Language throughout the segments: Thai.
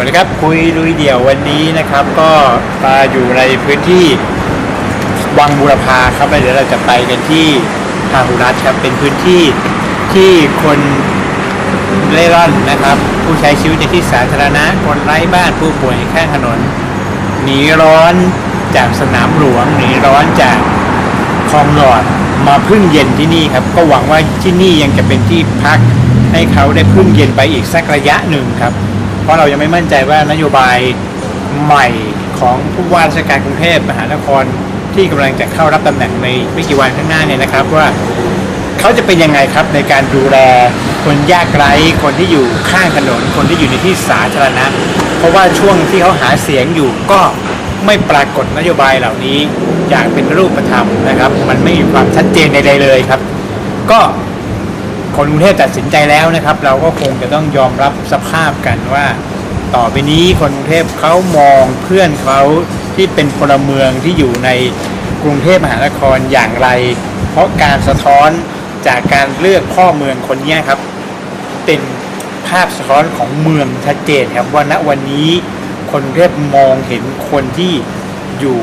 วัสดีครับคุยลุยเดี่ยววันนี้นะครับ ก็มาอยู่ในพื้นที่วังบูรพาครับเดี๋ยวเราจะไปกันที่พาหุรัตครับเป็นพื้นที่ที่คนเล่ร่อนนะครับ ผู้ใช้ชีวิตในที่สาธารณะคนไร้บ้านผู้ป่วยข้างถนน หนีร้อนจากสนามหลวง หนีร้อนจากคลองหลอดมาพึ่งเย็นที่นี่ครับ ก็หวังว่าที่นี่ยังจะเป็นที่พักให้เขาได้พึ่งเย็นไปอีกสักระยะหนึ่งครับ ราะเรายังไม่มั่นใจว่านโยบายใหม่ของผู้ว่าราชการกรุงเทพมหานครที่กำลังจะเข้ารับตำแหน่งในไม่กี่วันข้างหน้าเนี่ยนะครับ ว่าเขาจะเป็นยังไงครับในการดูแลคนยากไร้คนที่อยู่ข้างถนน คนที่อยู่ในที่สาธารณะ เพราะว่าช่วงที่เขาหาเสียงอยู่ก็ไม่ปรากฏนโยบายเหล่านี้อย่างเป็นรูปธรรมนะครับ มันไม่มีความชัดเจนใดๆเลยครับ ก็ คนกรุงเทพตัดสินใจแล้วนะครับ เราก็คงจะต้องยอมรับสภาพกันว่า ต่อไปนี้คนกรุงเทพเขามองเพื่อนเขาที่เป็นพลเมืองที่อยู่ในกรุงเทพมหานครอย่างไร เพราะการสะท้อนจากการเลือกพ่อเมืองคนนี้ครับ เป็นภาพสะท้อนของเมืองชัดเจนครับว่าณวันนี้คนกรุงเทพมองเห็นคนที่อยู่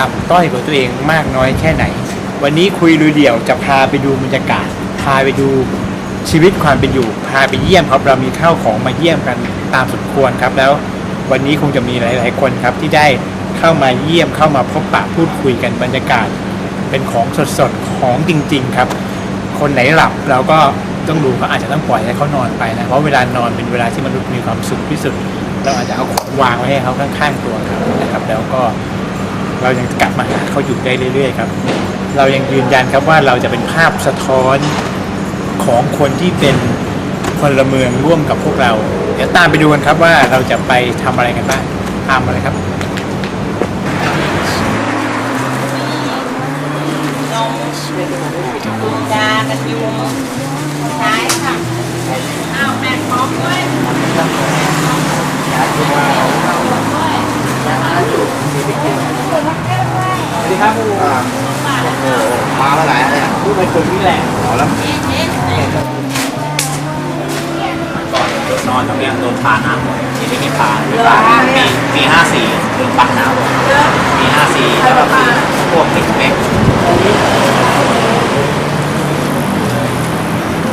ต่ำต้อยกว่าตัวเองมากน้อยแค่ไหน วันนี้คุยลุยเดี่ยวจะพาไปดูบรรยากาศ พาไปดูชีวิตความเป็นอยู่ พาไปเยี่ยมครับ เรามีข้าวของมาเยี่ยมกันตามสมควรครับ แล้ววันนี้คงจะมีหลาย ๆ คนครับที่ได้เข้ามาเยี่ยมเข้ามาพบปะพูดคุยกันบรรยากาศ เป็นของสดๆของจริง ๆ ครับ คนไหนหลับเราก็ต้องดูเขาอาจจะต้องปล่อยให้เขานอนไปนะเพราะเวลานอนเป็นเวลาที่มนุษย์มีความสุขที่สุด เราอาจจะเอาของวางไว้ให้เขาข้างๆตัวเขานะครับ แล้วก็เรายังกลับมาหาเขาอยู่ได้เรื่อย ๆ ครับ เรายังยืนยันครับว่าเราจะเป็นภาพสะท้อน ของคนที่เป็นพลเมืองร่วมกับพวกเรา เดี๋ยวตามไปดูกันครับว่าเราจะไปทำอะไรกันบ้างตามมาเลยครับนมยากันยุงใช้ค่ะอ้าวแม่พร้อมด้วยสวัสดีครับครูอ่าโอ้โหมาเมื่อไหร่เนี่ยผู้ไปฝึกนี่แหละอ๋อแล้ว ก่อนนอนตรงเนี้ยโดนพาน้ำหมดทีนี้ไม่พาไม่พาปีปีห้าสี่โดนปาน้ำหมดปีห้าสี่แล้วก็ปีพวกมิกเม็ก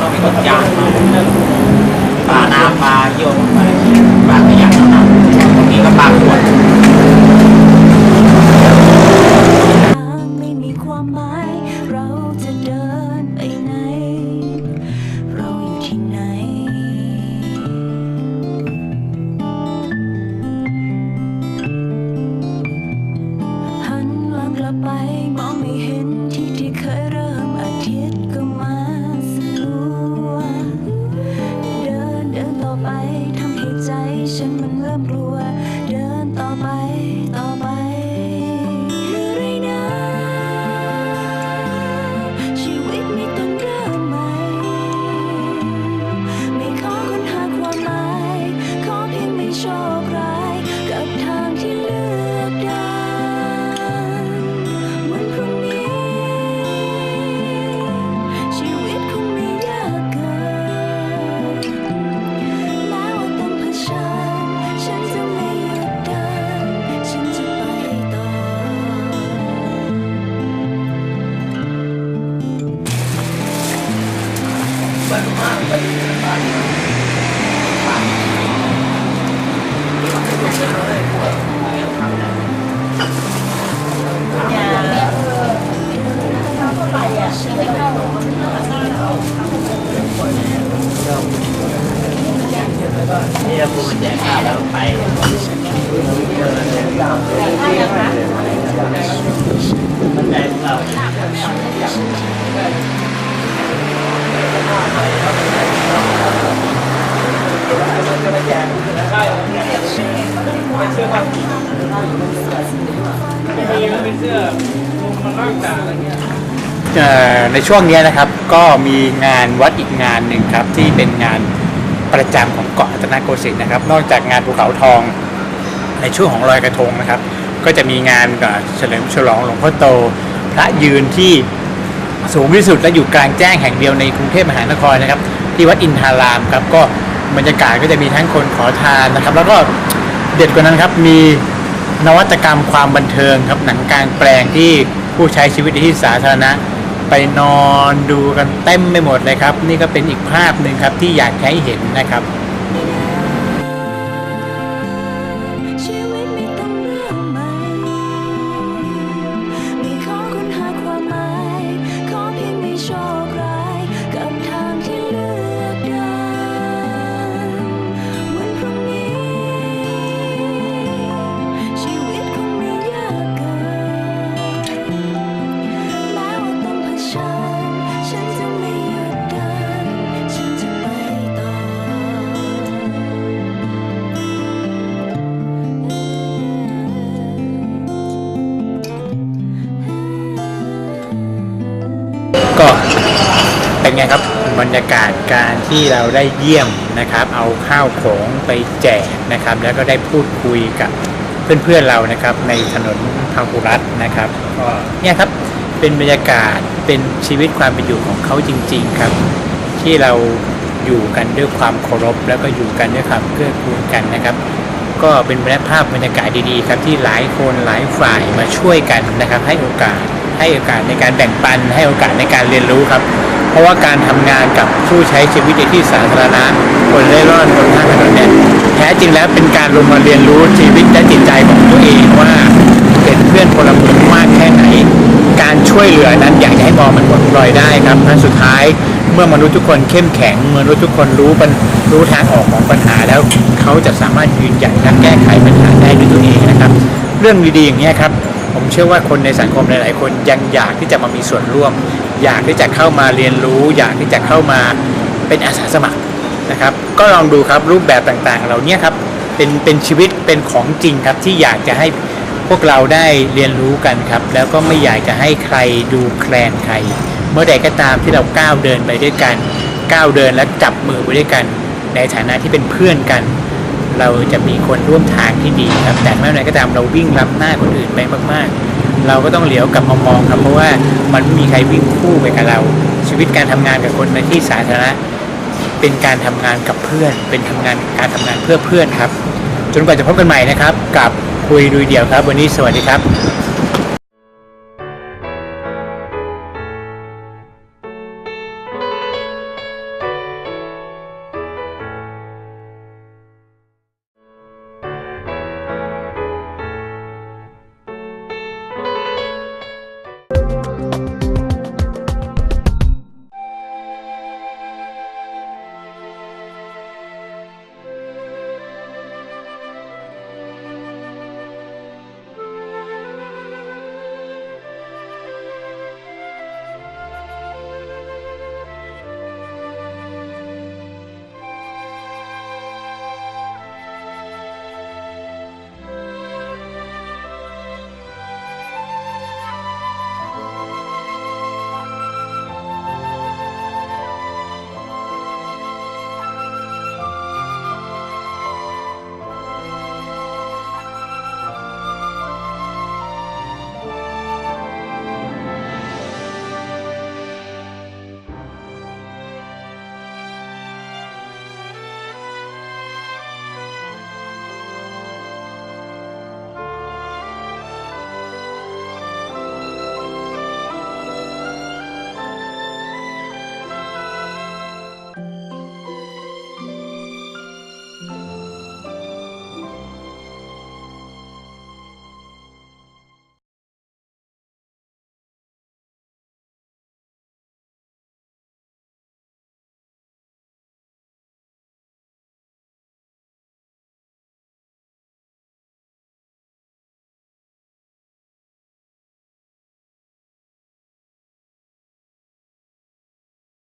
ก็มีคนยางมาปลาน้ำปลาเยี่ยวลงไปปลาขยะน้ำบางทีก็ปลาขวด มันใจเราในช่วงนี้นะครับก็มีงานวัดอีกงานหนึ่งครับที่เป็นงานประจำของเกาะรัตนโกสินทร์นะครับ นอกจากงานภูเขาทองในช่วงของลอยกระทงนะครับ ก็จะมีงานกับเฉลิมฉลองหลวงพ่อโต พระยืนที่สูงที่สุดและอยู่กลางแจ้งแห่งเดียวในกรุงเทพมหานครนะครับ ที่วัดอินทารามครับก็บรรยากาศก็จะมีทั้งคนขอทานนะครับ แล้วก็เด็ดกว่านั้นครับมีนวัตกรรมความบันเทิงครับหนังกลางแปลงที่ผู้ใช้ชีวิตที่สาธารณะ ไปนอนดูกันเต็มไม่หมดเลยครับ นี่ก็เป็นอีกภาพหนึ่งครับที่อยากให้เห็นนะครับ เป็นไงครับบรรยากาศการที่เราได้เยี่ยมนะครับ เอาข้าวของไปแจกนะครับ แล้วก็ได้พูดคุยกับเพื่อนๆเรานะครับ ในถนนพาหุรัตน์นะครับก็เนี่ยครับเป็นบรรยากาศเป็นชีวิตความเป็นอยู่ของเขาจริง ๆครับ ที่เราอยู่กันด้วยความเคารพ แล้วก็อยู่กันด้วยความเกื้อกูลกันนะครับ ก็เป็นภาพบรรยากาศดีๆ ครับที่หลายคนหลายฝ่ายมาช่วยกันนะครับ ให้โอกาส ให้โอกาสในการแบ่งปัน ให้โอกาสในการเรียนรู้ครับ เพราะว่าการทำงานกับผู้ใช้ชีวิตในที่สาธารณะคนเร่ร่อนคนข้างถนนเนี่ยแท้จริงแล้วเป็นการลงมาเรียนรู้ชีวิตและจิตใจของตัวเองว่าเป็นเพื่อนพลเมืองมากแค่ไหน การช่วยเหลือนั้นอยากจะให้มองมันหมดลอยได้ครับและสุดท้ายเมื่อมนุษย์ทุกคนเข้มแข็งมนุษย์ทุกคนรู้ปัญรู้ทางออกของปัญหาแล้ว เขาจะสามารถยืนหยัดและแก้ไขปัญหาได้ด้วยตัวเองนะครับ เรื่องดีๆอย่างนี้ครับ ผมเชื่อว่าคนในสังคมหลาย ๆ คนยังอยากที่จะมามีส่วนร่วม อยากที่จะเข้ามาเรียนรู้ อยากที่จะเข้ามาเป็นอาสาสมัครนะครับ ก็ลองดูครับรูปแบบต่าง ๆ เหล่านี้ครับเป็นเป็นชีวิตเป็นของจริงครับที่อยากจะให้พวกเราได้เรียนรู้กันครับ แล้วก็ไม่อยากจะให้ใครดูแคลนใคร เมื่อใดก็ตามที่เราก้าวเดินไปด้วยกันก้าวเดินและจับมือไปด้วยกัน ในฐานะที่เป็นเพื่อนกัน เราจะมีคนร่วมทางที่ดีครับ แต่เมื่อไหร่ก็ตามเราวิ่งล้ำหน้าคนอื่นไปมาก ๆ เราก็ต้องเหลียวกลับมามองครับเพราะว่ามันไม่มีใครวิ่งคู่ไปกับเรา ชีวิตการทำงานกับคนในที่สาธารณะเป็นการทำงานกับเพื่อน เป็นทำงานการทำงานเพื่อเพื่อนครับ จนกว่าจะพบกันใหม่นะครับ กับคุยดูเดี่ยวครับ วันนี้สวัสดีครับ